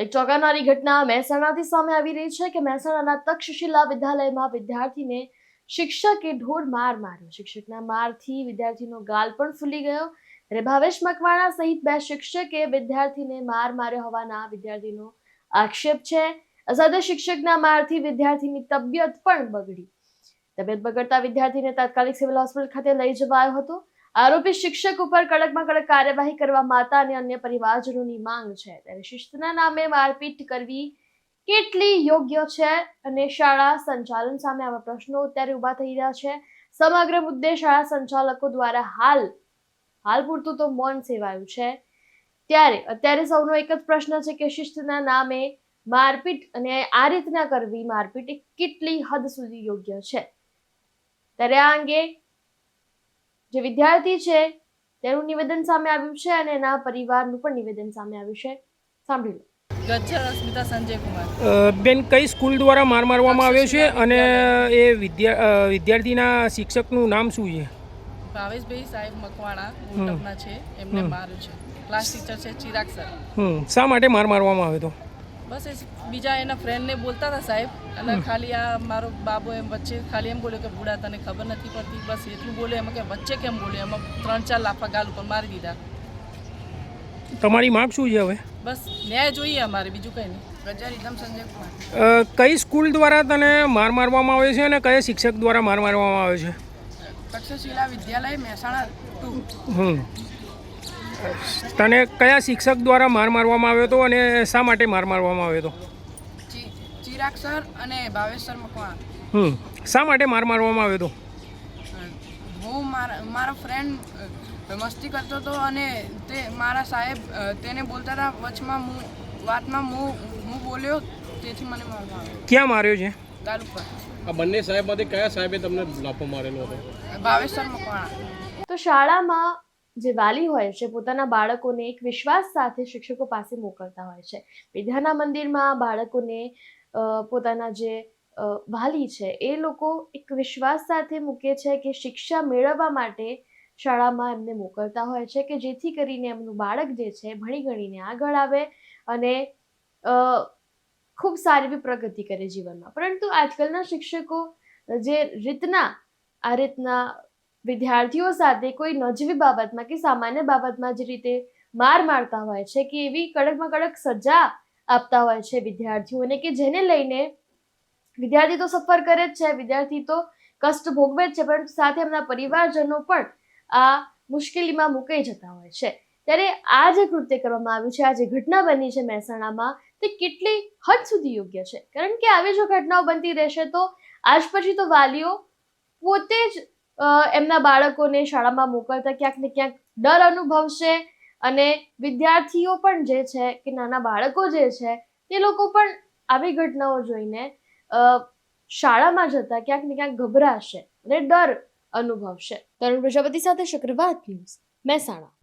એક ચોંકાવનારી ઘટના મહેસાણાથી સામે આવી રહી છે કે મહેસાણાના તક્ષશિલા વિદ્યાલયમાં વિદ્યાર્થીને શિક્ષકે ઢોર માર માર્યો. શિક્ષકના મારથી વિદ્યાર્થીનો ગાલ પણ ફૂલી ગયો. ત્યારે ભાવેશ મકવાણા સહિત બે શિક્ષકે વિદ્યાર્થીને માર માર્યો હોવાના વિદ્યાર્થીનો આક્ષેપ છે. સાથે શિક્ષકના મારથી વિદ્યાર્થીની તબિયત પણ બગડી. તબિયત બગડતા વિદ્યાર્થીને તાત્કાલિક સિવિલ હોસ્પિટલ ખાતે લઈ જવાયો હતો. આરોપી શિક્ષક ઉપર કડકમાં કડક કાર્યવાહી કરવા માતા અને અન્ય પરિવારજનોની માંગ છે. ત્યારે શિસ્તના નામે મારપીટ કરવી કેટલી યોગ્ય છે અને શાળા સંચાલન સામે આવા પ્રશ્નો અત્યારે ઊભા થઈ રહ્યા છે. સમગ્ર મુદ્દે શાળા સંચાલકો દ્વારા હાલ હાલ પૂરતું તો મૌન સેવાયું છે. ત્યારે, અત્યારે સૌનો એક જ પ્રશ્ન છે કે શિસ્તના નામે મારપીટ અને આ રીતના કરવી મારપીટ કેટલી હદ સુધી યોગ્ય છે? ત્યારે આ અંગે જે વિદ્યાર્થી છે તેનું નિવેદન સામે આવ્યું છે અને એના પરિવારનું પણ નિવેદન સામે આવ્યું છે. સાંભળી લો. અસ્મિતા સંજય કુમાર બેન કઈ સ્કૂલ દ્વારા માર મારવામાં આવ્યો છે અને એ વિદ્યા વિદ્યાર્થીના શિક્ષકનું નામ શું છે? ભાવેશભાઈ સાહેબ મકવાણા ગુંટપના છે એમને માર્યું છે. ક્લાસ ટીચર છે ચિરાગ સર. હમ. શા માટે માર મારવામાં આવ્યો હતો બસ એ બીજા એના ફ્રેન્ડને બોલતા હતા સાહેબ. અને ખાલી આ મારો બાબો એમ વચ્ચે ખાલી એમ બોલ્યો કે બુડા તને ખબર નથી પડતી. બસ એટલું બોલે એમાં કે વચ્ચે કેમ બોલ્યો એમાં ત્રણ ચાર લાફા ગાલ ઉપર મારી દીધા. તમારી માંગ શું છે હવે? બસ ન્યાય જોઈએ અમારે બીજું કંઈ નહીં. ગજ્જર ઇદમ સંજય કુમાર. કઈ સ્કૂલ દ્વારા તને માર મારવામાં આવે છે અને કયા શિક્ષક દ્વારા માર મારવામાં આવે છે? તક્ષશિલા વિદ્યાલય મહેસાણા ટુ હમ. તને કયા શિક્ષક દ્વારા માર મારવામાં આવ્યો હતો અને શા માટે માર મારવામાં આવ્યો હતો? ચિરાગ સર અને ભાવેશ સર મકવાણા. હમ શા માટે માર મારવામાં આવ્યો હતો? હું મારા મારો ફ્રેન્ડ મસ્તી કરતો હતો અને તે મારા સાહેબ તેને બોલતા હતા વચમાં હું વાતમાં હું હું બોલ્યો તેથી મને મારવામાં આવ્યો. ક્યાં માર્યો છે? તાલુકા. આ બંને સાહેબમાંથી કયા સાહેબે તમને લાફો મારેલો હતો? ભાવેશ સર મકવાણા. તો શાળામાં જે વાલી હોય છે, પોતાના બાળકોને એક વિશ્વાસ સાથે શિક્ષકો પાસે મોકલતા હોય છે. વિદ્યાના મંદિરમાં બાળકોને પોતાના જે વાલી છે, એ લોકો એક વિશ્વાસ સાથે મૂકે છે કે શિક્ષા મેળવવા માટે શાળામાં એમને મોકલતા હોય છે કે જેથી કરીને એમનું બાળક જે છે, ભણી ગણીને આગળ આવે અને ખૂબ સારી એવી પ્રગતિ કરે જીવનમાં. પરંતુ આજકાલના શિક્ષકો જે રીતના, આ રીતના વિદ્યાર્થીઓ સાથે કોઈ નજીવી બાબતમાં કે સામાન્ય બાબતમાં જ રીતે માર મારતા હોય છે કે એવી કડકમાં કડક સજા આપતા હોય છે વિદ્યાર્થીઓને કે જેને લઈને વિદ્યાર્થી તો સફર કરે જ છે, વિદ્યાર્થી તો કષ્ટ ભોગવે જ છે પરંતુ સાથે એમના પરિવારજનો પણ આ મુશ્કેલીમાં મુકાઈ જતા હોય છે. ત્યારે આ જે કૃત્ય કરવામાં આવ્યું છે, આ જે ઘટના બની છે મહેસાણામાં, તે કેટલી હદ સુધી યોગ્ય છે? કારણ કે આવી જો ઘટનાઓ બનતી રહેશે તો આજ પછી તો વાલીઓ પોતે જ એમના બાળકોને શાળામાં મોકલતા ક્યાંક ને ક્યાંક ડર અનુભવશે અને વિદ્યાર્થીઓ પણ જે છે કે નાના બાળકો જે છે, તે લોકો પણ આવી ઘટનાઓ જોઈને શાળામાં જતા ક્યાંક ને ક્યાંક ગભરાશે અને ડર અનુભવશે. તરુણ પ્રજાપતિ સાથે શુક્રવાર ન્યૂઝ, મહેસાણા.